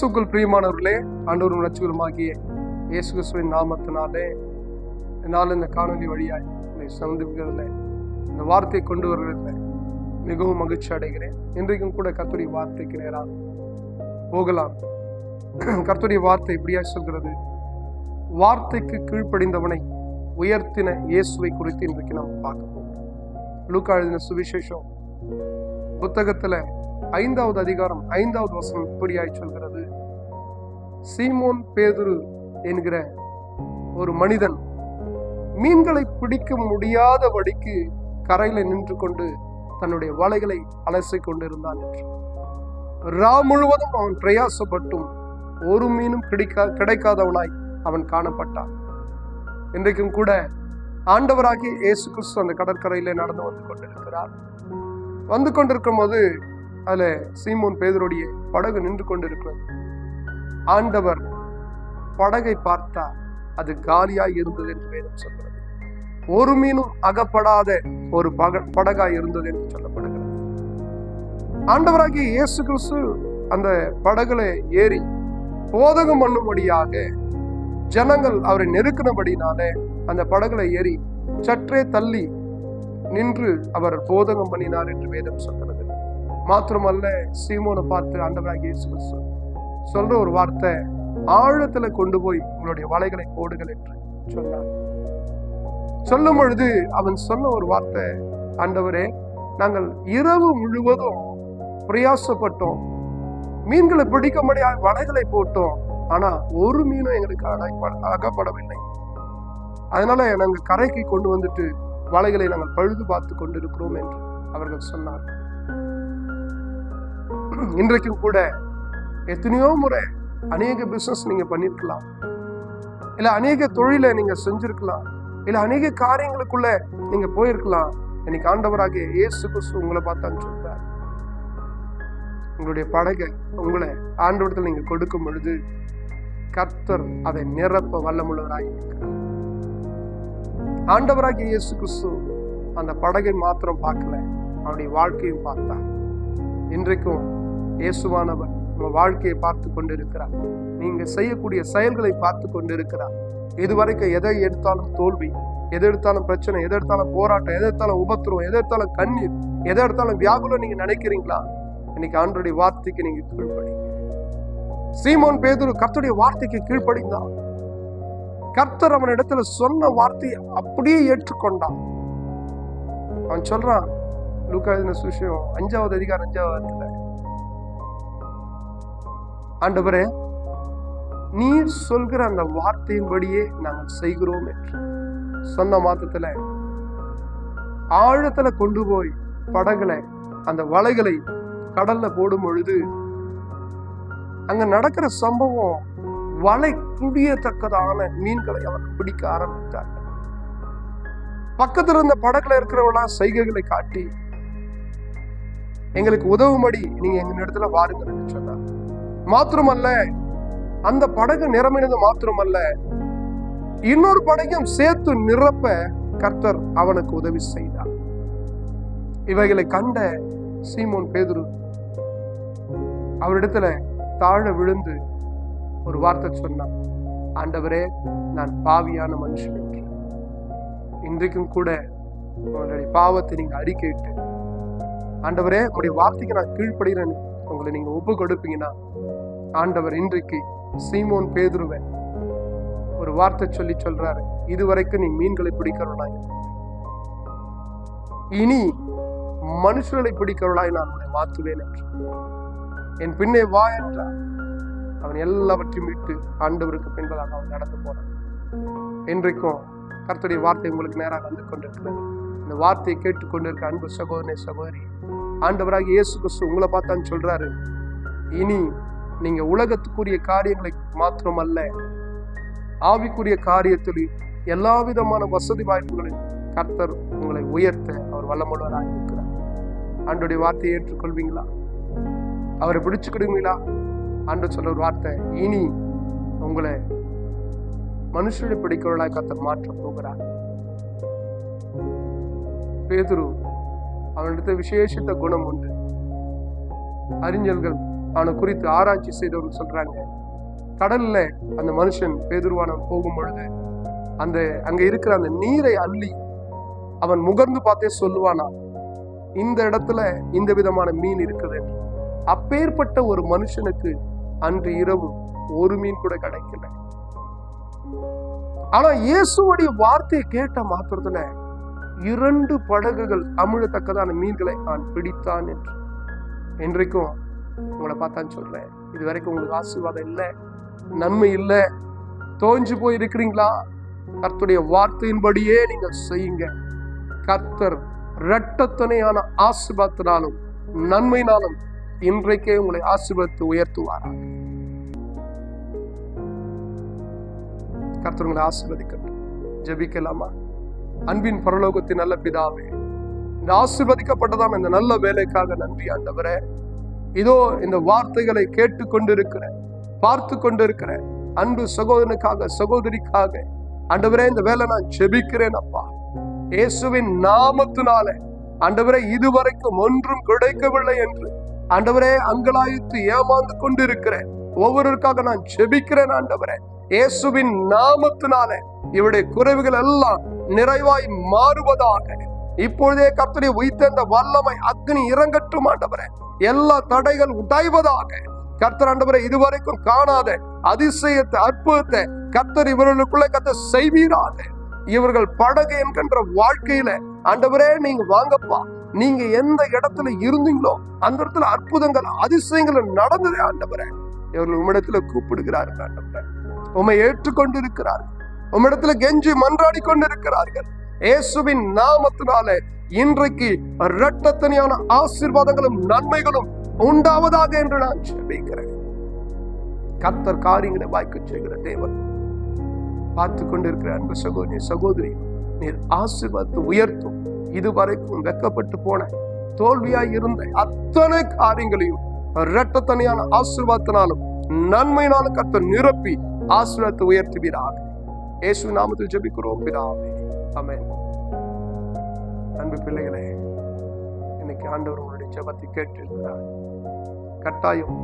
கிறிஸ்துக்குள் பிரியமானவர்களே ஆண்டவரும் உணர்ச்சிகளுமாகிய இயேசு கிறிஸ்துவின் நாமத்தினாலே என்னால் இந்த காணொலி வழியாய் உங்களை சந்திக்கிறதுல இந்த வார்த்தையை கொண்டு வருவதில் மிகவும் மகிழ்ச்சி அடைகிறேன். இன்றைக்கும் கூட கர்த்தருடைய வார்த்தைக்கு நேராக போகலாம். கர்த்தருடைய வார்த்தை இப்படியா சொல்கிறது. வார்த்தைக்கு கீழ்ப்படிந்தவனை உயர்த்தின இயேசுவை குறித்து இன்றைக்கு நம்ம பார்க்க போகிறோம். லூக்கா எழுதின சுவிசேஷம் புத்தகத்துல ஐந்தாவது அதிகாரம் ஐந்தாவது வசனம் இப்படியாய் சொல்கிறது. சீமோன் பேதுரு என்கிற ஒரு மனிதன் மீன்களை பிடிக்க முடியாத வடிக்கு கரையில நின்று கொண்டு தன்னுடைய வலைகளை அலசிக் கொண்டிருந்தான் என்று. ரா முழுவதும் அவன் பிரயாசப்பட்டும் ஒரு மீனும் கிடைக்கா கிடைக்காதவனாய் அவன் காணப்பட்டான். இன்றைக்கும் கூட ஆண்டவராகி இயேசு கிறிஸ்து அந்த கடற்கரையிலே நடந்து வந்து கொண்டிருக்கிறார். வந்து கொண்டிருக்கும் போது அதுல சீமோன் பேதருடைய படகு நின்று கொண்டிருக்கிறது. ஆண்டவர் படகை பார்த்தார் அது காலியாய் இருந்தது என்று வேதம் சொல்கிறது. ஒரு மீனும் அகப்படாத ஒரு பக படகாய் இருந்தது என்று சொல்லப்படுகிறது. ஆண்டவராகிய இயேசு கிறிஸ்து அந்த படகுல ஏறி போதகம் பண்ணும்படியாக ஜனங்கள் அவரை நெருக்கினபடினாலே அந்த படகுல ஏறி சற்றே தள்ளி நின்று அவர் போதகம் பண்ணினார் என்று வேதம் சொல்கிறது. மாத்திரமல்ல சீமோனை பார்த்து ஆண்டவராகிய இயேசு கிறிஸ்து சொல்ற ஒரு வார்த்தை ஆழத்துல கொண்டு போய் உங்களுடைய வலைகளை போடுங்கள் என்று சொன்னார். சொல்லும் பொழுது அவன் சொன்ன ஒரு வார்த்தை ஆண்டவரே நாங்கள் இரவு முழுவதும் பிரயாசப்பட்டோம். மீன்களை பிடிக்க முடியாத வலைகளை போட்டோம். ஆனா ஒரு மீனும் எங்களுக்கு அகப்படவில்லை. அதனால நாங்கள் கரைக்கு கொண்டு வந்துட்டு வலைகளை நாங்கள் பழுது பார்த்து கொண்டிருக்கிறோம் என்று அவர்கள் சொன்னார் இன்றைக்கும் கூட எத்தனையோ முறை அநேக பிசினஸ் நீங்க பண்ணிருக்கலாம். இல்ல அநேக தொழிலை நீங்க செஞ்சிருக்கலாம். இல்ல அநேக காரியங்களுக்குள்ள நீங்க போயிருக்கலாம். இன்னைக்கு ஆண்டவராகிய இயேசு கிறிஸ்து உங்களை பார்த்தான்னு சொல்றாரு உங்களுடைய படகை உங்களை ஆண்டவரத்தில் நீங்க கொடுக்கும் பொழுது கர்த்தர் அதை நிரப்ப வல்லமுள்ளவராக இருக்கிறார். ஆண்டவராகிய இயேசு கிறிஸ்து அந்த படகை மாத்திரம் பார்க்கல அவனுடைய வாழ்க்கையும் பார்த்தார். இன்றைக்கும் இயேசுவானவர் உங்க வாழ்க்கையை பார்த்து கொண்டிருக்கிறார். நீங்க செய்யக்கூடிய செயல்களை பார்த்து கொண்டிருக்கிறார். இதுவரைக்கும் எதை எடுத்தாலும் தோல்வி எதை எடுத்தாலும் பிரச்சனை எதை எடுத்தாலும் போராட்டம் எதை எடுத்தாலும் உபத்திரம் எதை எடுத்தாலும் கண்ணீர் எதை எடுத்தாலும் வியாகுலம் நீங்க நினைக்கிறீங்களா? இன்னைக்கு ஆண்டோடைய வார்த்தைக்கு நீங்க கீழ்ப்படிங்க. சீமோன் பேதுரு கர்த்தருடைய வார்த்தைக்கு கீழ்ப்படிந்தான். கர்த்தர் அவன் இடத்துல சொன்ன வார்த்தையை அப்படியே ஏற்றுக்கொண்டான். அவன் சொல்றான் லூக்கா எழுதின அஞ்சாவது அதிகாரம் அஞ்சாவது இடத்துல ஆண்டவரே நீர் சொல்கிற அந்த வார்த்தையின்படியே நாங்கள் செய்கிறோம் என்று. சொன்ன மாத்தத்துல ஆழத்துல கொண்டு போய் படகுல அந்த வலைகளை கடல்ல போடும் பொழுது அங்க நடக்கிற சம்பவம் வலை குடியத்தக்கதான மீன்களை அவர்கள் பிடிக்க ஆரம்பித்தார். பக்கத்துல இருந்த படகுல இருக்கிறவங்களாம் செய்கைகளை காட்டி எங்களுக்கு உதவும்படி நீங்க எங்க இடத்துல வாருங்க சொன்ன மாத்திரமல்ல அந்த படகு நிரம்பினது மாத்திரமல்ல இன்னொரு படகையும் சேர்த்து நிரப்ப கர்த்தர் அவனுக்கு உதவி செய்தார். இவைகளை கண்ட சீமோன் பேதுரு அவரிடத்துல தாழ விழுந்து ஒரு வார்த்தை சொன்னான் ஆண்டவரே நான் பாவியான மனுஷன் என்று. இன்றைக்கும் கூட உங்களுடைய பாவத்தை நீங்க அறிக்கையிட்டு ஆண்டவரே உங்களுடைய வார்த்தைக்கு நான் கீழ்ப்படுகிறேன் உங்களை நீங்க ஒப்பு கொடுப்பீங்கன்னா ஆண்டவர் இன்றைக்கு சீமோன் பேதுருவன் ஒரு வார்த்தை சொல்லி சொல்றாரு. இதுவரைக்கும் நீ மீன்களை பிடிக்கிறவனாய். இனி மனுஷர்களை பிடிக்கிறவளாய் நான் உன்னை மாற்றுவேன் என்று. என் பின்னே வா என்றார். அவன் எல்லாவற்றையும் விட்டு ஆண்டவருக்கு பின்பதாக அவன் நடந்து போனான். இன்றைக்கும் கர்த்தருடைய வார்த்தை உங்களுக்கு நேராக வந்து கொண்டிருக்கிறது. இந்த வார்த்தையை கேட்டுக்கொண்டிருக்க அன்பு சகோதரனே சகோதரி ஆண்டவராக இயேசு கிறிஸ்து உங்களை பார்த்தான்னு சொல்றாரு. இனி நீங்க உலகத்துக்குரிய காரியங்களை மாத்திரமல்ல ஆவிக்குரிய காரியத்தில் எல்லா விதமான வசதி வாய்ப்புகளில் கர்த்தர் உங்களை உயர்த்த அவர் வல்லமுள்ளவராக இருக்கிறார். ஆண்டுடைய வார்த்தையை ஏற்றுக்கொள்வீங்களா? அவரை பிடிச்சுக்கிடுவீங்களா? ஆண்டு சொல்ற ஒரு வார்த்தை இனி உங்களை மனுஷனை பிடிக்கிறவர்களாக கர்த்தர் மாற்ற போகிறார். பேதுரு அவனிடத்த விசேஷித்த குணம் உண்டு. அறிஞர்கள் அவனை குறித்து ஆராய்ச்சி செய்தவர்கள் சொல்றாங்க. கடல்ல அந்த மனுஷன் பேதுருவானம் போகும் பொழுது அந்த அங்க இருக்கிற அந்த நீரை அள்ளி அவன் முகர்ந்து பார்த்தே சொல்லுவானா இந்த இடத்துல இந்த விதமான மீன் இருக்குது. அப்பேற்பட்ட ஒரு மனுஷனுக்கு அன்று இரவு ஒரு மீன் கூட கிடைக்கல. ஆனா இயேசுவுடைய வார்த்தையை கேட்ட மாத்திரத்துல இரண்டு படகுகள் அமிழத்தக்கதான மீன்களை நான் பிடித்தான் என்று. இன்றைக்கும் உங்களை பார்த்தான்னு சொல்றேன். இது வரைக்கும் உங்களுக்கு ஆசீர்வாதம் இல்லை? நன்மை இல்லை? தோஞ்சு போய் இருக்கிறீங்களா கர்த்தருடைய வார்த்தையின்படியே நீங்கள் செய்யுங்க. கர்த்தர் இரட்டத்தனையான ஆசீர்வாதத்தினாலும் நன்மையினாலும் இன்றைக்கே உங்களை ஆசீர்வாதத்தை உயர்த்துவாரா? கர்த்தர் உங்களை ஆசீர்வதிக்கட்டும். ஜபிக்கலாமா? அன்பின் பரலோகத்தின் நல்ல பிதாவே இந்த ஆசிர்வதிக்கப்பட்டதாம் இந்த நல்ல வேலைக்காக நன்றி ஆண்டவரே. இதோ இந்த வார்த்தைகளை கேட்டு கொண்டிருக்கிற பார்த்து கொண்டிருக்கிற அன்பு சகோதரனுக்காக சகோதரிக்காக ஆண்டவரே இந்த வேலை நான் ஜெபிக்கிறேன் அப்பா. இயேசுவின் நாமத்தினால ஆண்டவரே இதுவரைக்கும் ஒன்றும் கிடைக்கவில்லை என்று ஆண்டவரே அங்கலாய்த்து ஏமாந்து கொண்டிருக்கிறேன் ஒவ்வொருவருக்காக நான் ஜெபிக்கிறேன் ஆண்டவரே. இயேசுவின் நாமத்தினால இவருடைய குறைவுகள் எல்லாம் நிறைவாய் மாறுவதாக. இப்பொழுதே கர்த்தரை உயிர்த்தெந்த வல்லமை அக்னி இறங்கட்டும் ஆண்டவரே. எல்லா தடைகள் உடைவதாக கர்த்தர் ஆண்டவரை இதுவரைக்கும் காணாத அதிசயத்தை அற்புதத்தை கர்த்தர் இவர்களுக்குள்ள கர்த்தர் செய்வீராக. இவர்கள் படகு என்கின்ற வாழ்க்கையில ஆண்டவரே நீங்க வாங்கப்பா. நீங்க எந்த இடத்துல இருந்தீங்களோ அந்த இடத்துல அற்புதங்கள் அதிசயங்கள் நடந்ததே ஆண்டவரே. இவர்கள் உம்மிடத்துல கூப்பிடுகிறார்கள் ஆண்டவரே. உம்மை ஏற்றுக்கொண்டிருக்கிறார்கள். உம்மிடத்துல கெஞ்சி மன்றாடி கொண்டிருக்கிறார்கள். இயேசுவின் நாமத்தினாலே இன்றைக்கு இரட்டத்தனியான ஆசீர்வாதங்களும் நன்மைகளும் உண்டாவதாக என்று நான் ஜெபிக்கிறேன். கத்தர் காரியங்களை வாய்க்க செய்கிற தேவன். பார்த்து கொண்டிருக்கிற அன்பு சகோதரி சகோதரி நீர் ஆசீர்வாதத்தை உயர்த்தும். இதுவரைக்கும் வெக்கப்பட்டு போன தோல்வியாய் இருந்த அத்தனை காரியங்களையும் இரட்டத்தனியான ஆசீர்வாதத்தினாலும் நன்மையினாலும் கத்தர் நிரப்பி ஆசீர்வாதத்தை உயர்த்துவீராக. இயேசு நாமத்தில் ஜெபிக்கிறோம். பிதாவே ஆமென். அன்பு பிள்ளைகளே இன்னைக்கு ஆண்டவர் உங்களுடைய ஜெபத்தை கேட்டிருக்கிறார். கட்டாயம்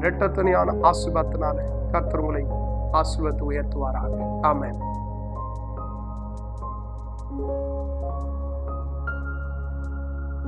இரட்டத்தனியான ஆசீர்வாதத்தினால கர்த்தர் உங்களை ஆசீர்வாதத்தை உயர்த்துவாராக. ஆமென்.